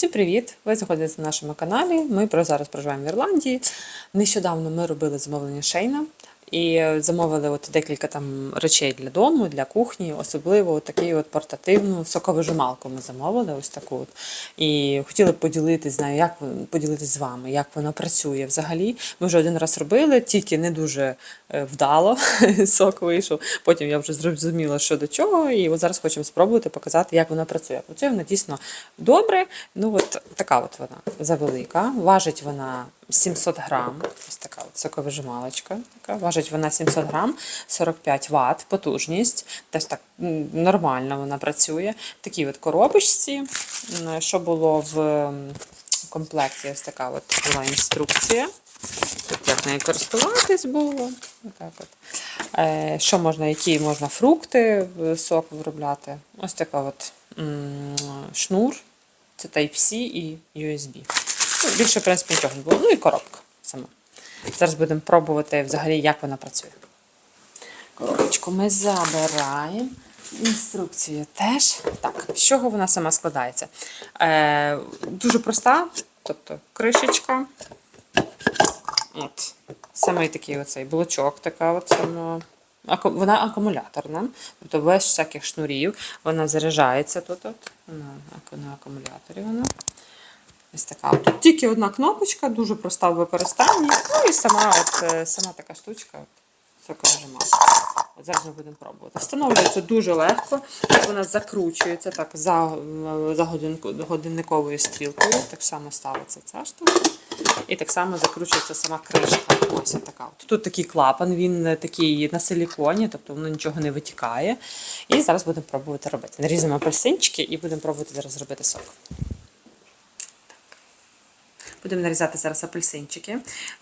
Всім привіт! Ви знаходитесь на нашому каналі. Ми зараз проживаємо в Ірландії. Нещодавно ми робили замовлення Шейна і замовили от декілька там речей для дому, для кухні, особливо от таку от портативну соковижималку ми замовили, ось таку. От. І хотіли б поділитись, знаю, як вон- поділитись з вами, як вона працює взагалі. Ми вже один раз робили, тільки не дуже е, вдало сок вийшов. Потім я вже зрозуміла, що до чого, і от зараз хочемо спробувати показати, як вона працює. Працює вона дійсно добре. Ну от така от вона завелика. Важить вона 700 грам. Ось така от соковижималочка. Така. Важить вона 700 грам, 45 Вт, потужність. Теж так нормально вона працює. В такій от коробочці, що було в комплекті, ось така от була інструкція. Як нею користуватись було. Отак от. Е, що можна, які можна фрукти сок виробляти. Ось така от шнур. Це Type-C і USB. Ну, більше, в принципі, нічого не було. Ну і коробка сама. Зараз будемо пробувати взагалі, як вона працює. Коробочку ми забираємо. Інструкцію теж. Так, з чого вона сама складається? Е, дуже проста, тобто кришечка. От. Саме такий оцей блочок, така от. Аку- Вона акумуляторна, тобто без всяких шнурів. Вона заряджається тут. От. Аку- на акумуляторі вона. Ось така. Тут тільки одна кнопочка, дуже проста в використанні. Ну і сама, от, е, сама така штучка. От, соковижималка. От зараз ми будемо пробувати. Встановлюється дуже легко. Вона закручується так за, за годинниковою стрілкою. Так само ставиться ця штука. І так само закручується сама кришка. Ось така. Тут такий клапан, він такий на силіконі, тобто воно нічого не витікає. І зараз будемо пробувати робити. Нарізаємо апельсинчики і будемо пробувати зараз робити сок. Будемо нарізати зараз апельсинчики.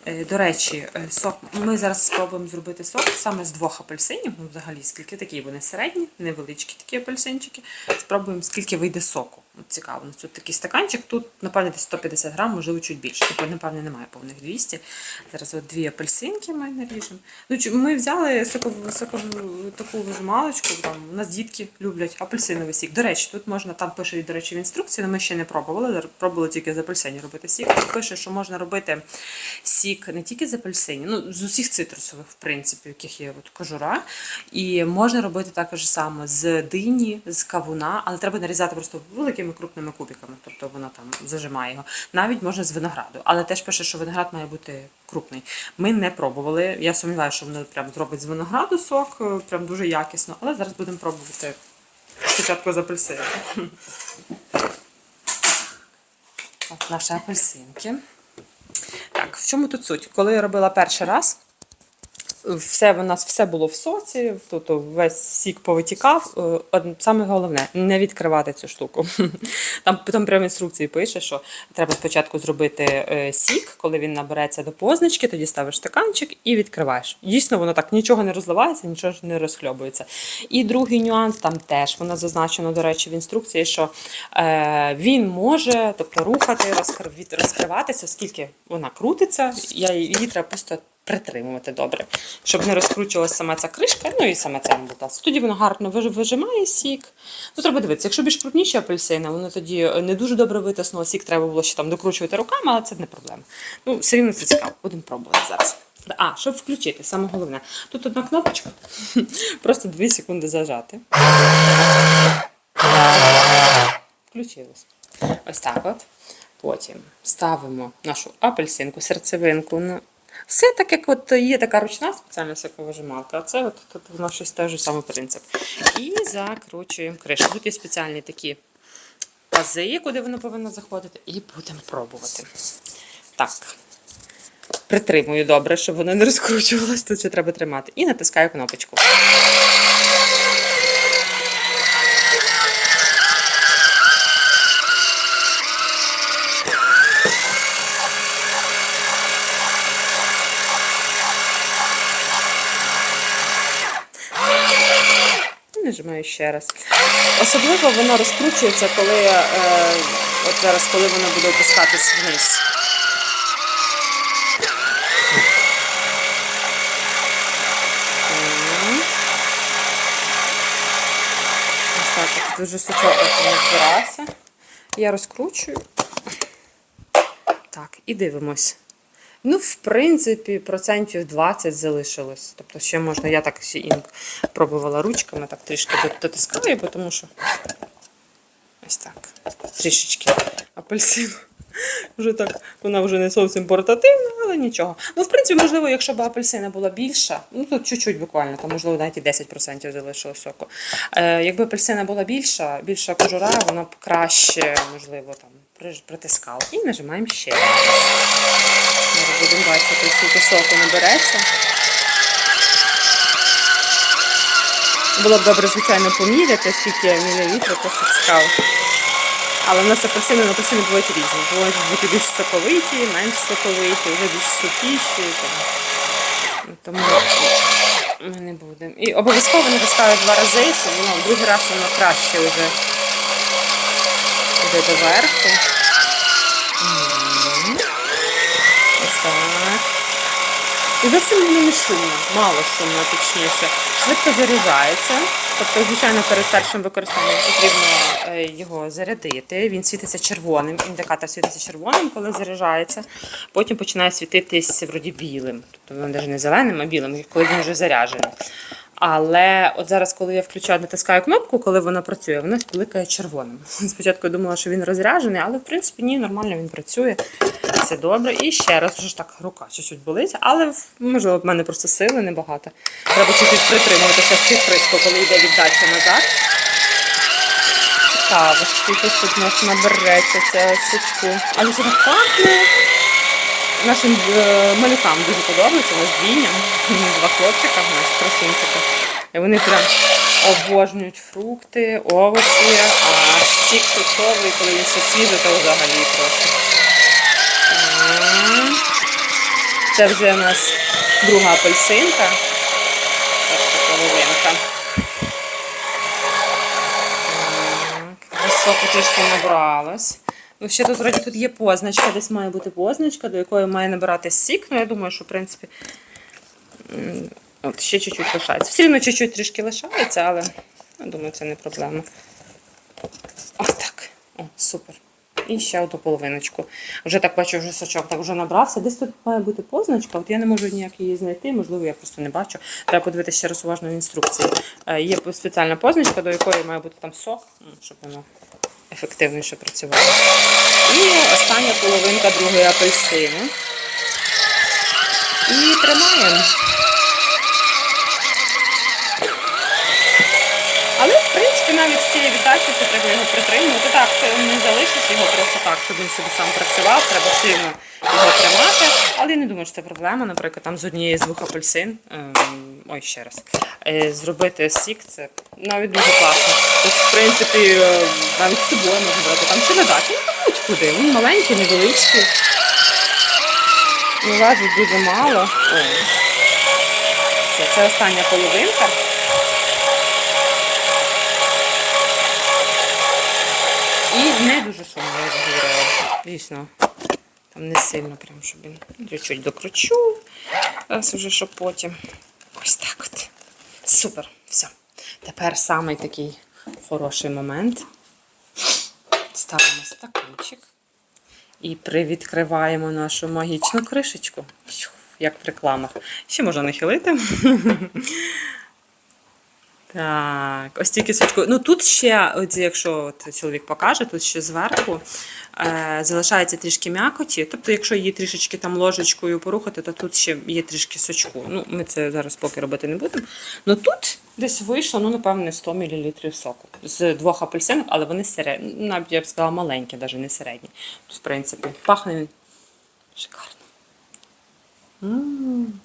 Е, До речі, е, сок. Ми зараз спробуємо зробити сок саме з двох апельсинів. Ну, взагалі, скільки такі вони середні, невеличкі такі апельсинчики. Спробуємо, скільки вийде соку. От цікаво. У нас тут такий стаканчик, тут, напевне, 150 грам, можливо, чуть більше. Тобто, напевне, немає повних 200. Зараз от дві апельсинки ми наріжемо. Ну, ми взяли сокову, сокову таку вижималочку. Там, у нас дітки люблять апельсиновий сік. До речі, тут можна, там пише, до речі, в інструкції, але ми ще не пробували. Пробували тільки з апельсинів робити сік. Тут пише, що можна робити сік не тільки з апельсинів, ну з усіх цитрусових, в принципі, яких є от кожура. І можна робити також само з дині, з кавуна, але треба нарізати просто великими крупними кубиками, тобто воно там зажимає його. Навіть можна з винограду, але теж пише, що виноград має бути крупний. Ми не пробували. Я сумніваюся, що воно прям зробить з винограду сок, е, прям дуже якісно, але зараз будемо пробувати спочатку з апельсину. От наші апельсинки. Так, в чому тут суть? Коли я робила перший раз, все у нас все було в соці, тут весь сік повитікав. Е, Саме головне не відкривати цю штуку. Там, там прямо в інструкції пише, що треба спочатку зробити е, сік, коли він набереться до позначки, тоді ставиш стаканчик і відкриваєш. Дійсно, воно так нічого не розливається, нічого не розхльобується. І другий нюанс там теж воно зазначено, до речі, в інструкції, що е, він може тобто, рухати, розкр- розкриватися, оскільки вона крутиться, я, її треба просто притримувати добре, щоб не розкручувалася сама ця кришка, ну і саме це мотаться. Тоді воно гарно вижимає сік. Ну, треба дивитися, якщо більш крупніші апельсини, воно тоді е, не дуже добре витиснуло, сік треба було ще там докручувати руками, але це не проблема. Ну, все рівно це цікаво. Будемо пробувати зараз. А, щоб включити, саме головне. Тут одна кнопочка, просто 2 секунди зажати. Включилось. Ось так от. Потім ставимо нашу апельсинку, серцевинку. Все так, як от є така ручна спеціальна соковижималка, а це от тут воно щось той самий принцип. І закручуємо кришку. Тут є спеціальні такі пази, куди воно повинно заходити, і будемо пробувати. Так. Притримую добре, щоб воно не розкручувалось, тут ще треба тримати. І натискаю кнопочку. Нажимаю ще раз. Особливо воно розкручується, коли е, от зараз, коли воно буде опускатись вниз. Ось так, дуже сучок збирався. Я розкручую. так, і дивимось. Ну, в принципі, процентів 20 залишилось. Тобто ще можна, я так ще інк пробувала ручками, так трішки дот- дотискаю, тому що ось так. Трішечки апельсину. Вже так, вона вже не зовсім портативна, але нічого. Ну, в принципі, можливо, якщо б апельсина була більша, ну тут чуть-чуть буквально, там, можливо, навіть і 10% залишилось соку. Е, якби апельсина була більша, більша кожура, вона б краще, можливо, там при- притискала. І нажимаємо ще. Зараз будемо бачити, скільки соку набереться. Було б добре, звичайно, поміряти, скільки мілілітрів посискав. Але в нас апельсини на апельсини бувають різні. Бувають бути більш соковиті, менш соковиті, вже більш сухіші. Тому, тому ми не будемо. І обов'язково не натискаю два рази, щоб воно другий раз воно краще вже йде доверху. І зовсім не шумно, мало шумно, точніше. Швидко заряджається. Тобто, звичайно, перед першим використанням потрібно е, його зарядити. Він світиться червоним, індикатор світиться червоним, коли заряджається. Потім починає світитись вроді білим. Тобто він навіть не зеленим, а білим, коли він вже заряджений. Але от зараз, коли я включаю, натискаю кнопку, коли вона працює, вона бликає червоним. Спочатку я думала, що він розряджений, але в принципі ні, нормально він працює. Все добре. І ще раз, вже ж так рука чуть-чуть болить, але можливо в мене просто сили небагато. Треба чуть-чуть притримуватися співприску, коли йде віддача назад. Цікаво, ж тут у нас набереться цього сучку. Але це пахне. Нашим е, малюкам дуже подобається, у нас двійня, два хлопчика, наші красунчика. І вони прям обожнюють фрукти, овочі, а сік фруктовий, коли він ще свіжий, то взагалі просто. Це вже у нас друга апельсинка. Перша половинка. Соку трішки набралось. Ще тут вроді тут є позначка, десь має бути позначка, до якої має набирати сік. Ну, я думаю, що в принципі от ще чуть-чуть лишається. Все рівно чуть-чуть трішки лишається, але я думаю, це не проблема. Отак. О, супер. І ще одну половиночку. Вже так бачу, вже сочок так вже набрався. Десь тут має бути позначка. От я не можу ніяк її знайти, можливо, я просто не бачу. Треба подивитися ще раз уважно в інструкції. Е, Є спеціальна позначка, до якої має бути там сок, щоб воно ефективніше працювала. І остання половинка другої апельсину. І тримаємо. Але, в принципі, навіть з цієї віддачі потрібно його притримувати. Так, це не просто так, щоб він собі сам працював, треба сильно його тримати. Але я не думаю, що це проблема. Наприклад, там з однієї з двох апельсин, ем, ой, ще раз, е, зробити сік, це навіть дуже класно. Тобто, в принципі, е, навіть з собою можна брати там чи не дати. Ну, будь-куди. Він маленький, невеличкий. Ну, важить дуже мало. О. Все, це остання половинка. І не дуже шумно, я говорила. Дійсно. Там не сильно, прям, щоб він чуть-чуть докручу. Зараз вже щоб потім. Ось так от. Супер. Все. Тепер самий такий хороший момент. Ставимо стаканчик і привідкриваємо нашу магічну кришечку. Як в рекламах. Ще можна нахилити. Так, ось тільки сучку. Ну тут ще, от, якщо от чоловік покаже, тут ще зверху е, залишається трішки м'якоті. Тобто, якщо її трішечки там ложечкою порухати, то тут ще є трішки сочку. Ну, ми це зараз поки робити не будемо. Ну тут десь вийшло, ну, напевне, 100 мл соку з двох апельсинок, але вони середні. Навіть я б сказала маленькі, навіть не середні. В принципі, пахне він шикарно. М.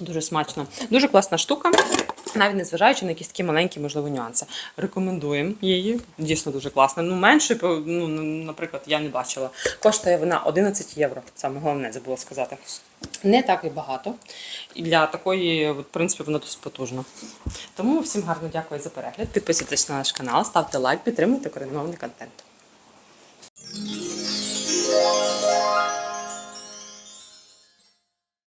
Дуже смачно. Дуже класна штука. Навіть незважаючи на якісь такі маленькі, можливо, нюанси. Рекомендуємо її. Дійсно дуже класна. Ну, менше, ну, наприклад, я не бачила. Коштує вона 11 євро. Саме головне забула сказати. Не так і багато. І для такої, в принципі, воно досить потужно. Тому всім гарно дякую за перегляд. Підписуйтесь на наш канал, ставте лайк, підтримуйте україномовний контент.